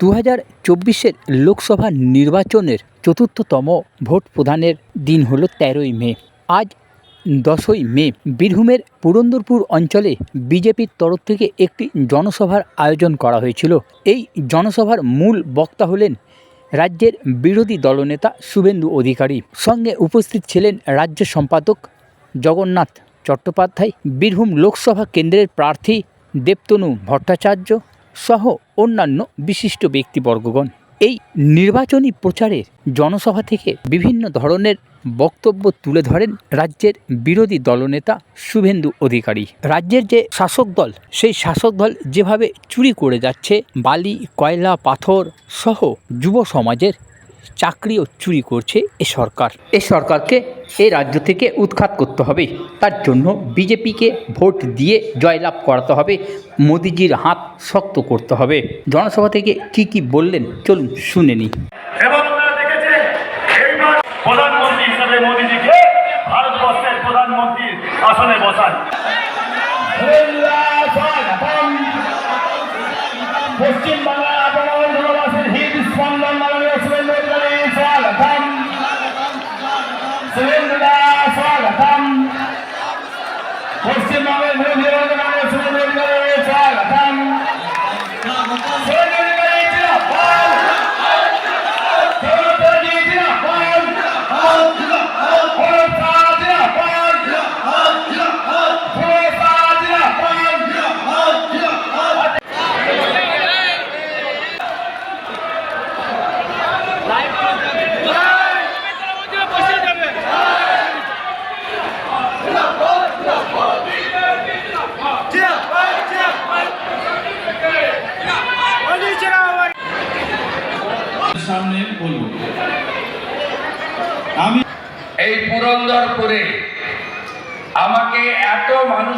দু হাজার চব্বিশের লোকসভা নির্বাচনের চতুর্থতম ভোট প্রদানের দিন হলো তেরোই মে। আজ দশই মে। বীরভূমের পুরন্দরপুর অঞ্চলে বিজেপির তরফ থেকে একটি জনসভার আয়োজন করা হয়েছিল। এই জনসভার মূল বক্তা হলেন রাজ্যের বিরোধী দলনেতা শুভেন্দু অধিকারী। সঙ্গে উপস্থিত ছিলেন রাজ্য সম্পাদক জগন্নাথ চট্টোপাধ্যায়। বীরভূম লোকসভা কেন্দ্রের প্রার্থী দেবতনু ভট্টাচার্য। সহ অন্যান্য বিশিষ্ট ব্যক্তিবর্গগণ। এই নির্বাচনী প্রচারের জনসভা থেকে বিভিন্ন ধরনের বক্তব্য তুলে ধরেন রাজ্যের বিরোধী দলনেতা শুভেন্দু অধিকারী। রাজ্যের যে শাসক দল, সেই শাসক দল যেভাবে চুরি করে যাচ্ছে, বালি, কয়লা, পাথর সহ যুব সমাজের চাকরিও চুরি করছে এ সরকার। এ সরকারকে এ রাজ্য থেকে উৎখাত করতে হবে। তার জন্য বিজেপিকে ভোট দিয়ে জয়লাভ করাতে হবে। মোদিজির হাত শক্ত করতে হবে। জনসভা থেকে কি কি বললেন চলুন শুনে নিই। এইবার প্রধানমন্ত্রী হিসাবে মোদীজিকে ভারতবর্ষের প্রধানমন্ত্রীর আসনে বসান।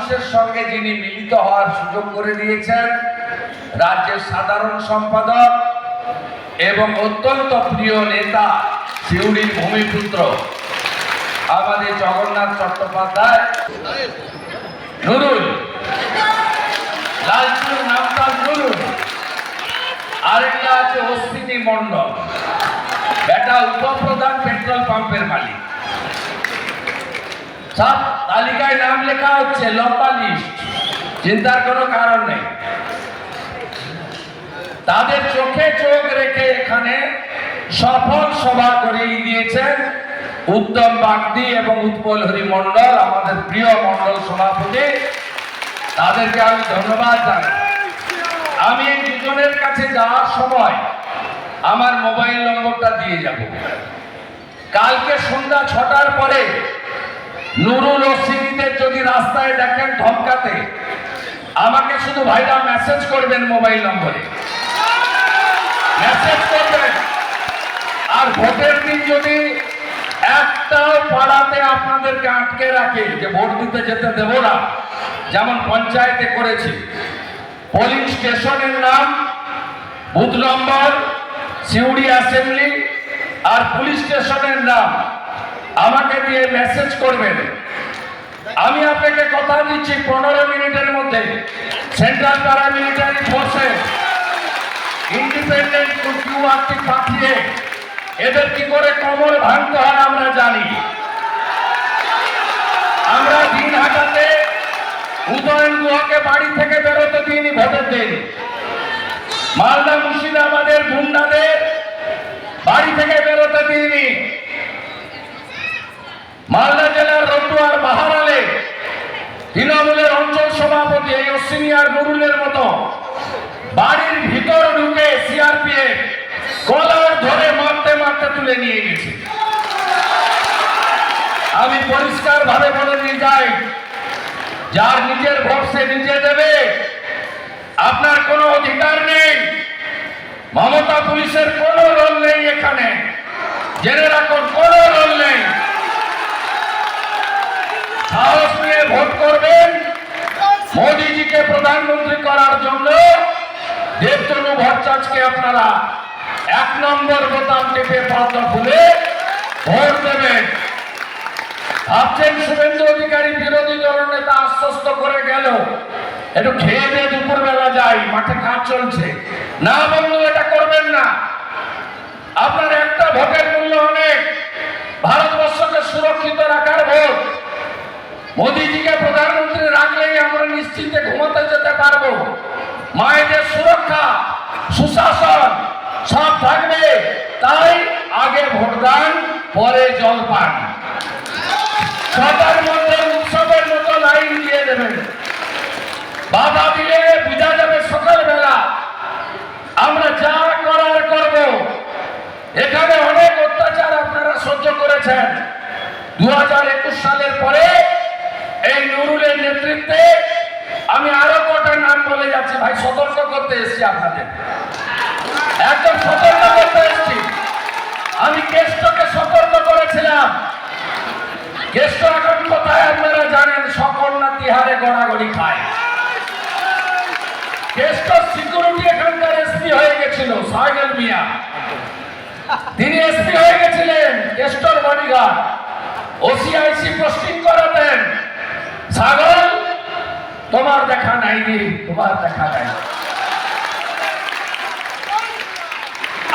মানুষের সঙ্গে যিনি মিলিত হওয়ার সুযোগ করে দিয়েছেন, রাজ্যের সাধারণ সম্পাদক এবং অত্যন্ত প্রিয় নেতা শিউড়ির ভূমিপুত্র, আমাদের জগন্নাথ চট্টোপাধ্যায়। নুরুল লালচুর আছে মণ্ডল। বেটা উপপ্রধান পেট্রোল পাম্পের মালিক। সব তালিকায় নাম লেখা হচ্ছে লম্বা লিস্ট চিন্তার কোনো কারণ নেই। তাদের চোখে চোখ রেখে এখানে সফল সভা করিয়ে দিয়েছেন উত্তম বাগদি এবং উৎপল হরি মন্ডল আমাদের প্রিয় মণ্ডল সভাপতি। তাদেরকে আমি ধন্যবাদ জানাই। আমি এই দুজনের কাছে যাওয়ার সময় আমার মোবাইল নম্বরটা দিয়ে যাব। কালকে সন্ধ্যা ছটার পরে নুরুল সিরিদের যদি রাস্তায় দেখেন ধমকাতে, আমাকে শুধু ভাইরা মেসেজ করবেন মোবাইল নম্বরে। মেসেজ করবেন। আর ভোটের দিন যদি একটাও পাড়াতে আপনাদেরকে আটকে রাখে, যে ভোট দিতে যেতে দেব না যেমন পঞ্চায়েতে করেছি পোলিং স্টেশনের নাম, বুথ নম্বর, সিউড়ি অ্যাসেম্বলি আর পুলিশ স্টেশনের নাম আমাকে দিয়ে মেসেজ করবেন। আমি আপনাকে কথা দিচ্ছি পনেরো মিনিটের মধ্যে। সেন্ট্রাল প্যারামিলিটারি ফোর্সে ইন্ডিপেন্ডেন্ট কিউআরটি পাঠিয়ে এদের কি করে কমর ভাঙতে হয় আমরা জানি। আমরা দিন হাটাতে উদয়ন গুহাকে বাড়ি থেকে বেরোতে দিইনি ভোটের দিন। মালদা মুর্শিদাবাদের গুন্ডাদের বাড়ি থেকে বেরোতে দিইনি। মালদা জেলার রতুয়ার বাহারালে তৃণমূলের অঞ্চল সভাপতি এই অশ্বিনী আর নুরুলের মতো বাড়ির ভিতর ঢুকে সিআরপিএফ কলার ধরে মারতে মারতে তুলে নিয়ে গেছে। আমি পরিষ্কার ভাবে বলে নিয়ে যাই, যার নিজের ভোট সে নিজে দেবে, আপনার কোনো অধিকার নেই, মমতা পুলিশের কোনো রোল নেই এখানে। জেনে রাখুন, কোনো রোল সাহস নিয়ে ভোট করবেন, মোদিজিকে প্রধানমন্ত্রী করার জন্য দেবতনু ভট্টাচার্যকে আপনারা এক নম্বর বোতাম টিপে পাতা খুলে ভোট দেবেন। ভাবছেন শুভেন্দু অধিকারী বিরোধী দলনেতা আশ্বস্ত করে গেল একটু খেয়ে দিয়ে দুপুরবেলা যাই, মাঠে কাজ চলছে। না বন্ধু, এটা করবেন না। আপনার একটা ভোটের মূল্য অনেক। ভারতবর্ষকে সুরক্ষিত রাখার ভোট। ঘুমোতে যেতে পারব। মায়েদের সুরক্ষা, সুশাসন সব থাকবে, তাই আগে ভোটদান, পরে জলপান ছটার মধ্যে উৎসবের মতো লাইন দিয়ে দেবেন। বাধা দিলে বোঝা যাবে সকালবেলা আমরা যা করার করব। এখানে অনেক অত্যাচার আপনারা সহ্য করেছেন। দু হাজার একুশ সালের পরে এই নুরুলের নেতৃত্বে আমি আরও কটা নাম বলে যাচ্ছি। ভাই, সতর্ক করতে এসেছি আপনাদের। একদম সতর্ক করতে এসেছি। আমি কেষ্টকে সতর্ক করেছিলাম। কেষ্ট এখন কোথায় আপনারা জানেন? সকল না তিহারে গড়াগড়ি খায়। কেষ্ট সিকিউরিটি এখানকার এসপি হয়ে গেছিল, সাহেল মিয়া। তিনি এসপি হয়ে গেছিলেন কেষ্টর বডিগার্ড। ওসিআইসি পোস্টিং করাতেন। সাগর, তোমার দেখা নাইনি, তোমার দেখা নাই।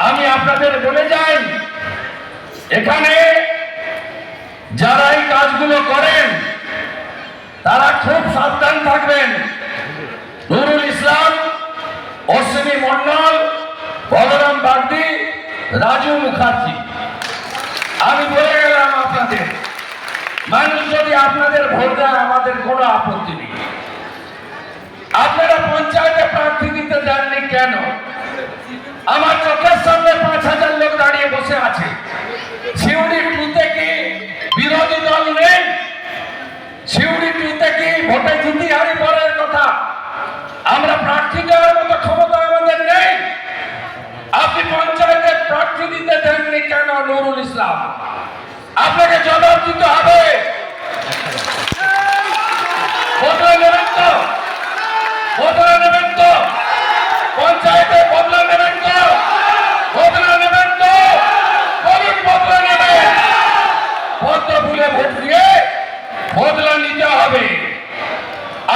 আমি আপনাদের বলে যাই, এখানে যারা এই কাজগুলো করেন, তারা খুব সাবধান থাকবেন। নুরুল ইসলাম, অশ্বিনী মন্ডল, বলরাম বাগদি, রাজু মুখার্জি। আমি বলে গেলাম আপনাদের। মানুষ যদি আপনাদের ভোট দেয় আমাদের কোনো আপত্তি নেই, আপনারা পঞ্চায়েতে প্রার্থী দিতে দেননি কেন? আমার চোখের সামনে পাঁচ হাজার লোক দাঁড়িয়ে বসে আছে। সিউড়ি টুতে কি বিরোধী দল নেই? সিউড়ি টুতে কি ভোটে জিতি হারি পরের কথা? আমরা প্রার্থী দেওয়ার মতো ক্ষমতা আমাদের নেই। আপনি পঞ্চায়েতে প্রার্থী দিতে দেননি কেন, নুরুল ইসলাম? আপনাকে জবাব দিতে হবে বদলা নেবেন তো বদলা নেবেন তো পঞ্চায়েতে বদলা নেবেন তো বদলা নেবেন তো বলুন বদলা নেবেন পদ্ম ফুলে ভোট দিয়ে বদলা নিতে হবে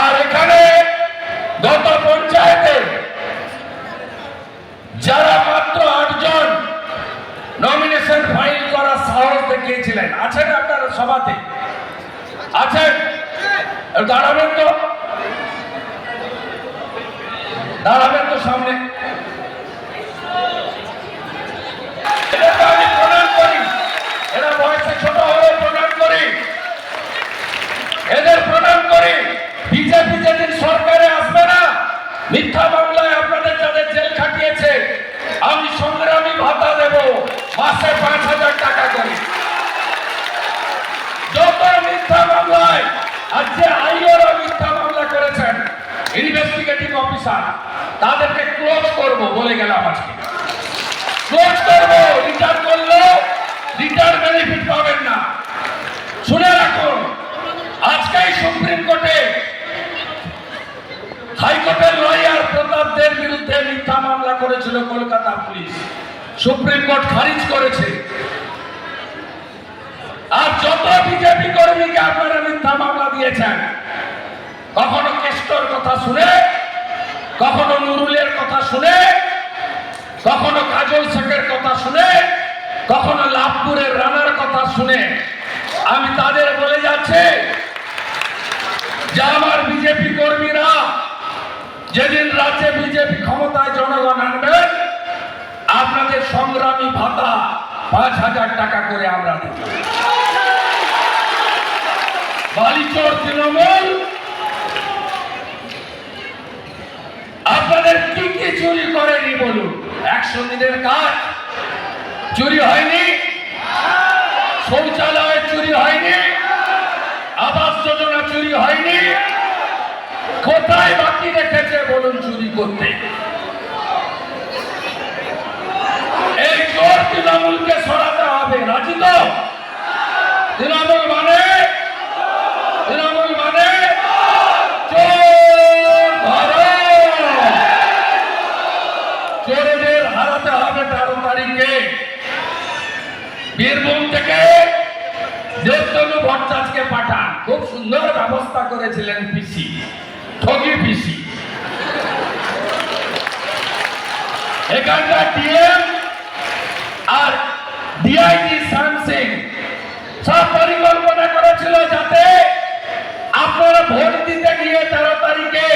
আর এখানে গত পঞ্চায়েতে যারা মাত্র আটজন নমিনেশন ফাইল করার সাহস দেখিয়েছিলেন আছেন আপনারা সভাতে। আছেন দাঁড়াবেন তো। দাঁড়াবেন তো সামনে। আমি প্রণাম সরকারে আসবে না। মিথ্যা আপনাদের আমি সংগ্রামী ভাতা দেব। মাসে পাঁচ হাজার টাকা করে। আজকেই সুপ্রিম কোর্টে হাইকোর্টের লয়ার প্রতাপদের বিরুদ্ধে মিথ্যা মামলা করেছিল কলকাতা পুলিশ। সুপ্রিম কোর্ট খারিজ করেছে। যত বিজেপি কর্মীকে আপনারা মিথ্যা মামলা দিয়েছেন, কখনো কেষ্টর কথা শুনে, কখনো নুরুলের কথা শুনে, কখনো কাজল শেখের কথা শুনে, কখনো লাভপুরের রানার কথা শুনে, আমি তাদের বলে যাচ্ছি, যে আমার বিজেপি কর্মীরা যেদিন রাজ্যে বিজেপি ক্ষমতায় জনগণ আনবেন আপনাদের সংগ্রামী ভাতা পাঁচ হাজার টাকা করে আমরা দেব। বালিচর তৃণমূল। আপনাদের কি কি চুরি করেনি বলুন? একশো দিনের কাজ। চুরি হয়নি? শৌচালয় চুরি হয়নি? আবাস যোজনা চুরি হয়নি? কোথায় বাকি রেখেছে বলুন চুরি করতে? এই চোর তৃণমূলকে সরাতে হবে, রাজি তো? তৃণমূল মানে চোর ধরো চোরদের হারাতে হবে তেরো তারিখে বীরভূম থেকে দেবতনু ভট্টাচার্যকে পাঠান। খুব সুন্দর ব্যবস্থা করেছিলেন পিসি, ঠগি পিসি। এখানকার ডিএম আর ডিআইজি শ্যাম সিং সব পরিকল্পনা করেছিল যাতে আপনারা ভোট দিতে গিয়ে তেরো তারিখে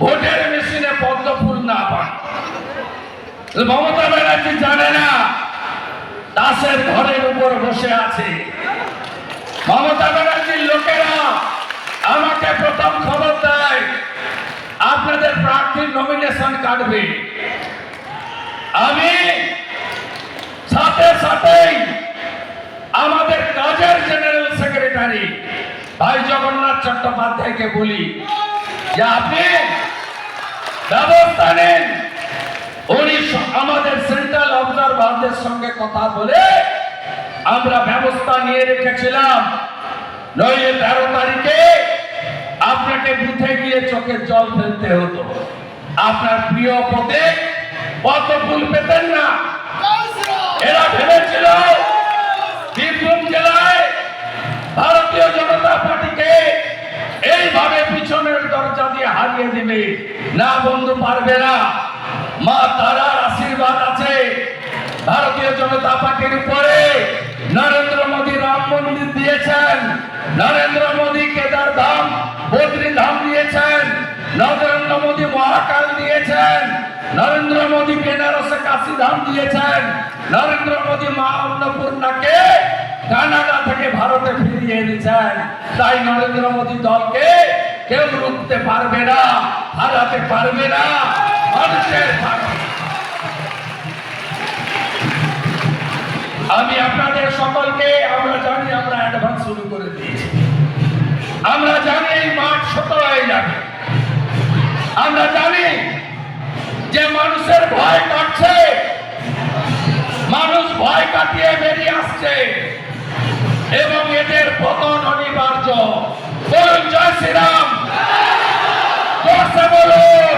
ভোটের মেশিনে পদ্ম না পান। মমতা ব্যানার্জি জানে না দাসের ঘরের উপর বসে আছে। মমতা ব্যানার্জির লোকেরা আমাকে প্রথম খবর দেয়, আপনাদের প্রার্থীর নমিনেশন কাটবে। আমি সাথে সাথেই আমাদের কাজের জেনারেল সেক্রেটারি ভাই জগন্নাথ চট্টোপাধ্যায়কে বলি যে আপনি ব্যবস্থা নেন। উনি আমাদের সেন্ট্রাল অবজারভারদের সঙ্গে কথা বলে আমরা ব্যবস্থা নিয়ে রেখেছিলাম। নইলে তেরো তারিখে আপনাকে বুথে গিয়ে চোখের জল ফেলতে হতো। আপনার প্রিয় পথে কত ফুল পেতেন না? এরা ভেবেছিল বীরভূম জেলায় ভারতীয় জনতা পার্টিকে এইভাবে পিছনের দরজা দিয়ে হারিয়ে দিবে। না, বন্ধু, পারবে না। মা তারার আশীর্বাদ আছে। ভারতীয় জনতা পার্টির উপরে নরেন্দ্র মোদী রাম মন্দির দিয়েছেন। নরেন্দ্র মোদী কেদার ধাম বদ্রী ধাম দিয়েছেন। নরেন্দ্র মোদী মহাকাল দিয়েছেন। নরেন্দ্র মোদী বেনারসে কাশী ধাম দিয়েছেন। নরেন্দ্র মোদী মা অন্নপূর্ণাকে কানাডা থেকে ভারতে ফিরিয়ে এনেছেন। তাই নরেন্দ্র মোদী দলকে কেউ রুখতে পারবে না, হারাতে পারবে না। আমি আপনাদের সকলকে, আমরা জানি আমরা অ্যাডভান্স শুরু করে দিয়েছি। আমরা জানি মাঠ ছোট হয়ে যাবে। আমরা জানি যে মানুষের ভয় কাটছে। মানুষ ভয় কাটিয়ে বেরিয়ে আসছে। এবং এদের পতন অনিবার্য। বলুন জয় শ্রীরাম। বলুন।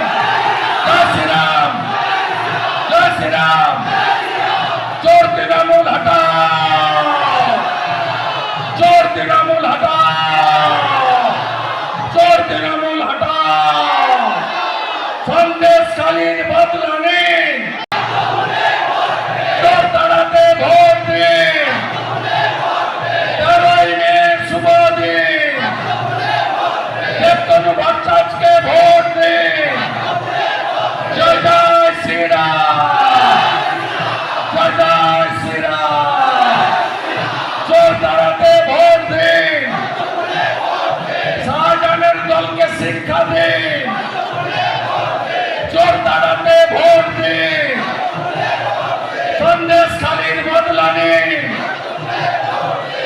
নিন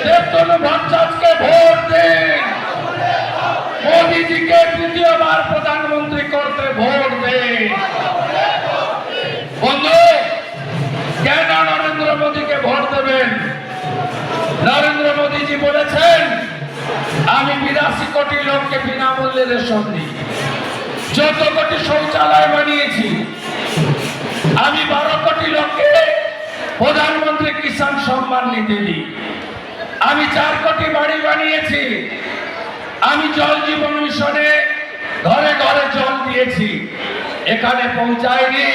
দেবতনু ভট্টাচার্যকে ভোট মোদীজিকে তৃতীয়বার প্রধানমন্ত্রী করতে ভোট দিন। বন্ধু, কেন নরেন্দ্র মোদীকে ভোট দেবেন? নরেন্দ্র মোদীজি বলেছেন, আমি বিরাশি কোটি লোককে বিনামূল্যে রেশন দিই। চোদ্দ কোটি শৌচালয় বানিয়েছি, আমি বারো কোটি লোককে প্রধানমন্ত্রী সম্মান নিধি দিই। আমি চার কোটি বাড়ি বানিয়েছি। আমি জল জীবন মিশনে ঘরে ঘরে জল দিয়েছি। এখানে পৌঁছায়নি।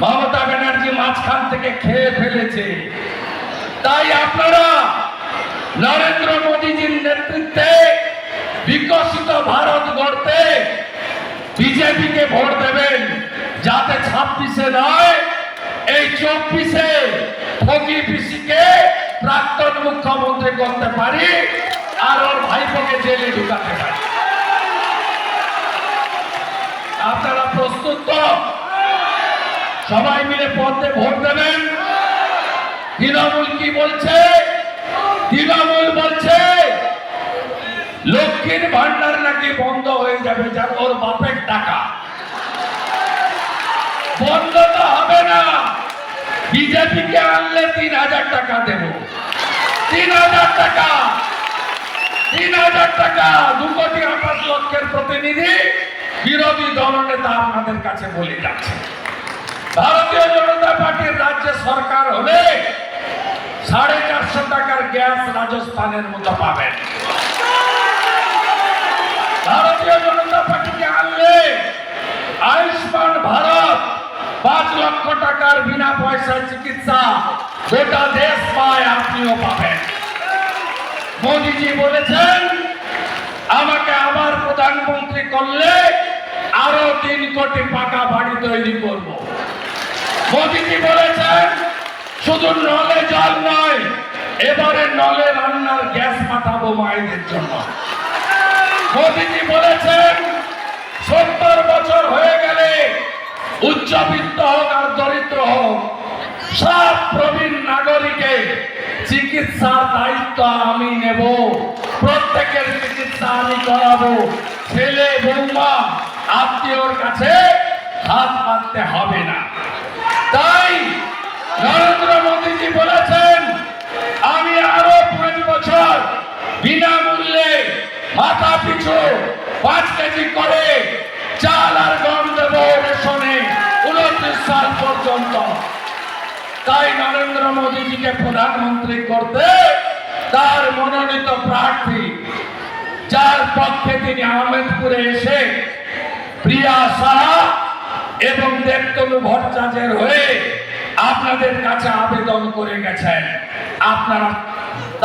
মমতা ব্যানার্জি মাঝখান থেকে খেয়ে ফেলেছে। তাই আপনারা নরেন্দ্র মোদীজির নেতৃত্বে বিকশিত ভারত গড়তে বিজেপিকে ভোট দেবেন, যাতে ছাব্বিশে নয় এই চব্বিশে ফকি পিসিকে প্রাক্তন মুখ্যমন্ত্রী করতে পারি, আর ওর ভাইপোকে জেলে ঢুকাতে পারি। আপনারা প্রস্তুত তো? সবাই মিলে পদ্মে ভোট দেবেন। তৃণমূল কি বলছে? তৃণমূল বলছে, লক্ষ্মীর ভান্ডার নাকি বন্ধ হয়ে যাবে যার ওর বাপের টাকা। বন্ধ তো হবে না। বিজেপিকে আনলে তিন হাজার টাকা দেব। তিন হাজার টাকা। তিন হাজার টাকা। দু কোটি আঠাশ লক্ষের প্রতিনিধি বিরোধী দলনেতা আপনাদের কাছে বলে যাচ্ছে। ভারতীয় জনতা পার্টির রাজ্য সরকার হলে সাড়ে চারশো টাকার গ্যাস রাজস্থানের মতো পাবেন। ভারতীয় জনতা পার্টিকে আনলে আয়ুষ্মান ভারত পাঁচ লক্ষ টাকার বিনা পয়সায় চিকিৎসা। গোটা দেশ পায়, আপনিও পাবেন। মোদিজি বলেছেন, আমাকে আবার প্রধানমন্ত্রী করলে আরও তিন কোটি পাকা বাড়ি তৈরি করব। মোদিজি বলেছেন, শুধু নলে জল নয়, এবারে নলে রান্নার গ্যাস পাঠাবো মায়েদের জন্য। মোদিজি বলেছেন উচ্চবিত্ত হোক আর দরিদ্র হোক, সব প্রবীণ নাগরিকে চিকিৎসার দায়িত্ব আমি নেব। প্রত্যেকের চিকিৎসা আমি করাবো। ছেলে, বৌমা, আত্মীয়র কাছে হাত পাততে হবে না। তাই নরেন্দ্র মোদীজি বলেছেন, আমি আরও পাঁচ বছর বিনামূল্যে মাথা পিছু পাঁচ কেজি করে চাল আর গম দেব রেশনে উনত্রিশ সাল পর্যন্ত তাই নরেন্দ্র মোদীজিকে প্রধানমন্ত্রী করতে তার মনোনীত প্রার্থী, যার পক্ষে তিনি আহমেদপুরে এসে প্রিয়া সাহা এবং দেবতনু ভট্টাচার্যের হয়ে আপনাদের কাছে আবেদন করে গেছেন। আপনারা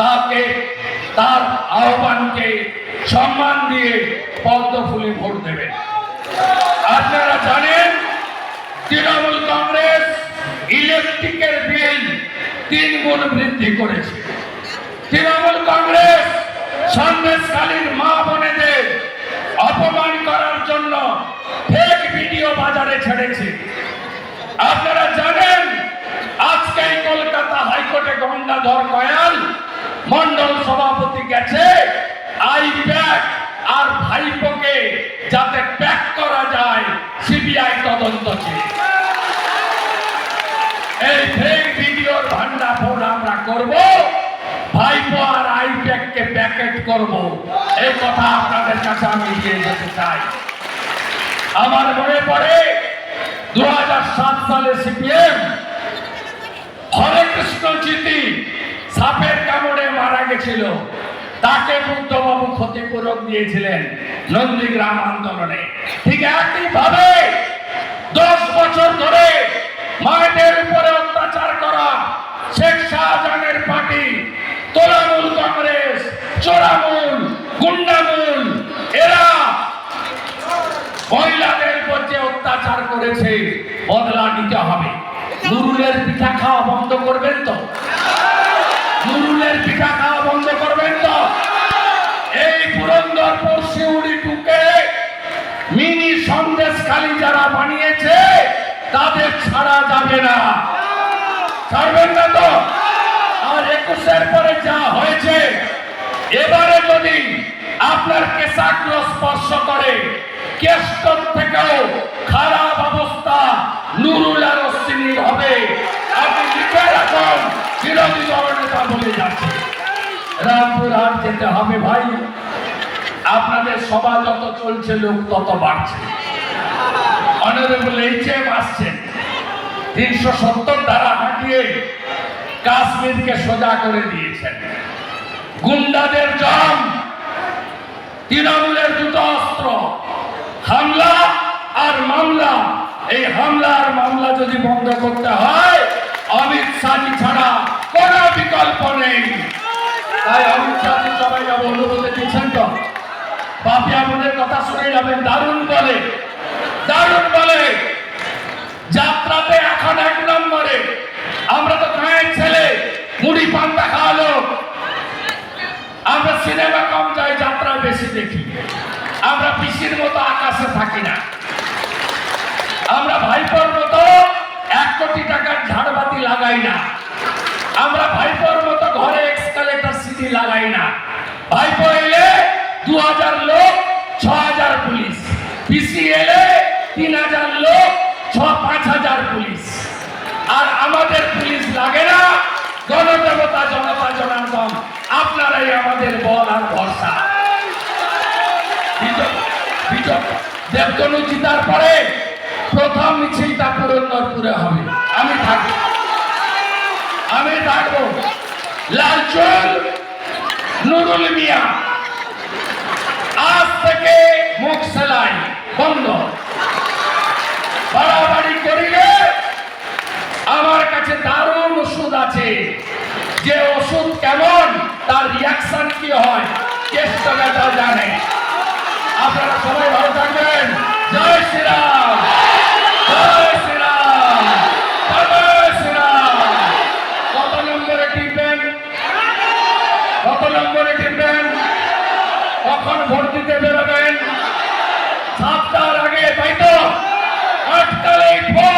তাকে, তার আহ্বানকে সম্মান দিয়ে পদ্ম ফুলে ভোট দেবেন। আপনারা জানেন তৃণমূল কংগ্রেস ইলেকট্রিকের বিল তিন গুণ বৃদ্ধি করেছে। তৃণমূল কংগ্রেস সন্দেশকালীন মা বোনেদের অপমান করার জন্য ফেক ভিডিও বাজারে ছেড়েছে। আপনারা জানেন আজকে কলকাতা হাইকোর্টে গঙ্গাধর কয়াল মন্ডল সভাপতি গেছে, আই প্যাক আর ভাইপোকে যাতে প্যাক করা যায়, সিবিআই তদন্ত চেয়ে। এই ফেক ভিডিওর ভান্ডাফোড় আমরা করব। ভাইপো আর আইপ্যাককে প্যাকেট করব। এই কথা আপনাদের কাছে আমি চাই। আমার মনে পড়ে, দুহাজার সাত সালে সিপিএম হরে কৃষ্ণ সাপের কামড়ে মারা গেছিল। তাকে বুদ্ধবাবু ক্ষতিপূরক দিয়েছিলেন নন্দীগ্রাম আন্দোলনে। ঠিক একইভাবে দশ বছর ধরে মায়েদের উপরে অত্যাচার করা, শেখ শাহজাহানের পার্টি, তোলামূল কংগ্রেস, চোরামূল, গুন্ডামূল, এরা মহিলাদের উপর যে অত্যাচার করেছে, বদলা নিতে হবে। নুরুলের পিঠা খাওয়া বন্ধ করবেন তো? নুরুলের পিঠা খাওয়া ছাড়া যাবে না। ছাড়বেন না তো? আর একুশের পরে যা হয়েছে, এবারে যদি আপনার কেশাগ্র স্পর্শ করে, কেষ্টর থেকেও খারাপ অবস্থা নুরুল আর হবে। আপনি লিখে রাখুন, বিরোধী দলনেতা বলে যাচ্ছে। রামপুর হাট যেতে হবে ভাই। আপনাদের সভা যত চলছে, লোক তত বাড়ছে। অনারেবল এইচএম আসছেন। তিনশো সত্তর দ্বারা হাঁটিয়ে কাশ্মীরকে সোজা করে দিয়েছেন। গুন্ডাদের জম তৃণমূলের দুটো অস্ত্র, হামলা আর মামলা। এই হামলা আর মামলা যদি বন্ধ করতে হয়, অমিত শাহজি ছাড়া কোনো বিকল্প নেই। তাই অমিত শাহজি সবাই যাব অনুরোধে দিচ্ছেন তো? বাপিয়া বোনের কথা শুনে যাবেন, দারুণ বলে দারুণ বলে। যাত্রাতে এখন এক নম্বরে। আমরা তো গায়ের ছেলে, মুড়ি পান্তা খাওয়ালো। আমরা সিনেমা কম যাই যাত্রা বেশি দেখি। আমরা পিসির মতো আকাশে থাকি না। আমরা ভাইপোর মতো এক কোটি টাকার ঝাড়বাতি লাগাই না। আমরা ভাইপোর মতো ঘরে এক্সকালেটার সিটি লাগাই না। ভাইপো এলে দু হাজার লোক ছ হাজার পুলিশ। পিসি এলে তিন হাজার লোক ছ পাঁচ হাজার পুলিশ। আর আমাদের পুলিশ লাগে না, গণদেবতা জনতা জনার্দন, আপনারাই আমাদের বল আর ভরসা। দেবতনু জিতার পরে প্রথম মিছিলটা পুরন্দরপুরে হবে। আমি থাকব। আমি থাকব। লালচুল নুরুল মিয়া। আজ থেকে মুখ শ্রেষ্ঠ নেতা জানে। আপনারা সবাই ভালো থাকবেন। জয় শ্রীরাম। জয় শ্রীরাম। জয় শ্রীরাম। কত নম্বরে টিপবেন? কত নম্বরে টিপবেন? কখন ভোট দিতে বেরোবেন? সাতটার আগে, তাই তো? আটটার এই ভোট।